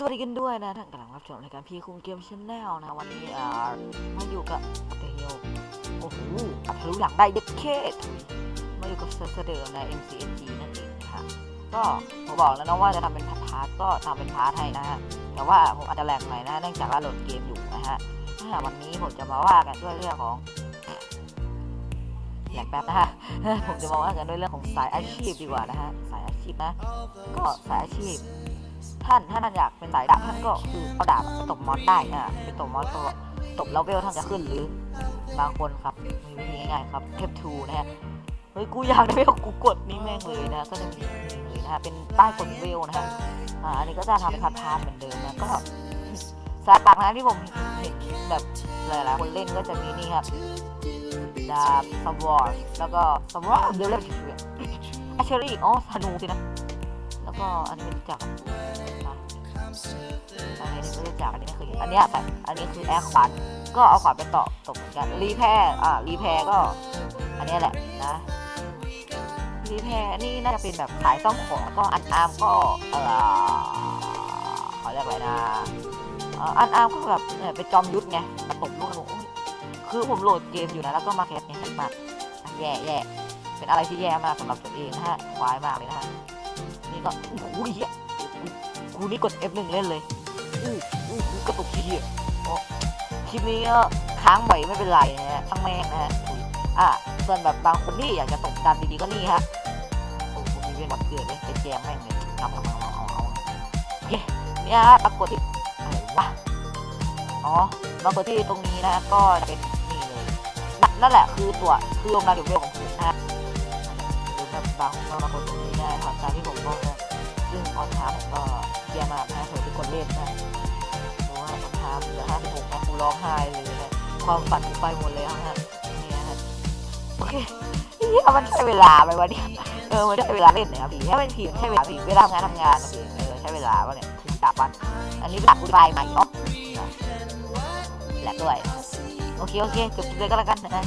สวัสดีกันด้วยนะท่านกำลังรับชมรายการพี่คุงเกมชแนลนะวันนี้อ่ามาอยู่กับเดเฮลโอ้โหอัทะลุหลังได้เด็ดเคสมาอยู่กับเซอร์เดอร์ใน MCNG นั่นเองค่ะก็ผมบอกแล้วนะว่าจะทำเป็นพาร์ทก็ทำเป็นพาร์ทให้นะฮะแต่ว่าผมอาจจะแหลกหน่อยนะเนื่องจากว่าโหลดเกมอยู่นะฮะถ้าวันนี้ผมจะมาว่ากันด้วยเรื่องของแหลกแป๊บนะฮะผมจะมาว่ากันด้วยเรื่องของสายอาชีพดีกว่านะฮะสายอาชีพนะก็สายอาชีพ ท่านถ้าท่านอยากเป็นสายดาบท่านก็คือเอาดาบไปตบมอนได้นะไปตบมอนตัวตบแล้วเวลท่านจะขึ้นหรือบางคนครับมีวิธีง่ายๆครับเทปทูนะฮะเฮ้ยกูอยากได้เวลกูกดนี่แม่งเลยนะก็จะมีนี่เลยนะฮะเป็นป้ายกดเวลนะฮะอ่าอันนี้ก็จะทำเป็นพาร์ทเหมือนเดิมนะก็สายปากนะที่ผมเห็นแบบหลายๆคนเล่นก็จะมีนี่ครับดาบสวอร์แล้วก็สวอร์เดี๋ยวเรียกผิดเลยอัชเชอรี่อ๋อธนูสินะ แล้วก็อันนี้ไม่รู้จักอะอันนี้ไม่รู้จักอันนี้ไม่เคยเห็นอันนี้แต่อันนี้คือแอร์ขวานก็เอาขวานไปต่อตกเหมือนกันรีแพร์อ่ารีแพร์ก็ อันนี้แหละนะรีแพร์นี่น่าจะเป็นแบบขายซ่อมของก็อันอาร์มก็เออเขาเรียกอะไรนะอ่ออันอาร์มก็แบบเนี่ยเป็นจอมยุทธไงมาตบลูกหนูคือผมโหลดเกมอยู่นะแล้วก็มาแคสเนี่ยมากแย่แย่เป็นอะไรที่แย่มากสำหรับตัวเองนะฮะควายมากเลยนะฮะ นี่ก็โอ้โหเหี้ยกูนี่กด F1 เล่นเลยอู้อู้หูกระตุกทีอะคลิปนี้ก็ค้างไหวไม่เป็นไรนะฮะทั้งแม่งนะฮะอุ๊ยอะส่วนแบบบางคนที่อยากจะตกดันดีๆก็นี่ฮะโอ้โหมีเวียนวัดเกิดเลยไปแจมแม่งเลยเอาเอาเอาเอาเอาโอเคเนี่ยฮะปรากฏที่อะไรวะอ๋อปรากฏที่ตรงนี้นะก็เป็นนี่เลยนั่นแหละคือตัวคือลงดาวเดวิลของผมนะฮะหรือแบบบางบางคนตรงนี้ได้ครับตามที่ผมบอก ซึ่งออนทามผมก็เยี่ยมมากนะเผื่อทุกคนเล่นนะเพราะว่าออนทามเหลือห้าสิบหกนะกูร้องไห้เลยนะความฝันกูไปหมดเลยนะฮะนี่นะฮะโอเคนี่มันใช้เวลาไปวะเนี่ยเออมันใช้เวลาเล่นเนี่ยครับพี่ถ้าเป็นผีใช้เวลาพี่เวลาทำงานทำงานนะพี่เออใช้เวลาวะเนี่ยถึงสามวันอันนี้เป็นหลักกูไปใหม่เนาะแหลกด้วยโอเคโอเคจบเลยก็แล้วกันนะ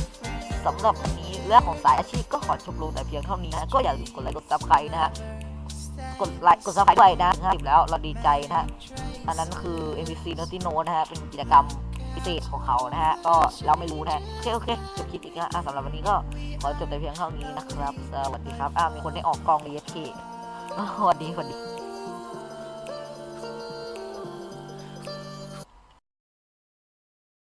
สำหรับวันนี้เรื่องของสายอาชีพก็ขอจบลงแต่เพียงเท่านี้นะก็อย่าลืมกดไลค์กดซับสไครต์นะฮะ กดไลค์กดซับสไครต์ด้วยนะถึงแล้วเราดีใจนะฮะอันนั้นคือ MVC n o t i n o นะฮะ เป็นกิจกรรมพิเศษของเขานะฮะ ก็เราไม่รู้นะฮะ โอเค โอเค จบคลิปอีกแล้วสำหรับวันนี้ก็ขอจบแต่เพียงเท่านี้นะครับ สวัสดีครับ อ่ามีคนได้ออกกอง DSK สวัสดีสวัสดี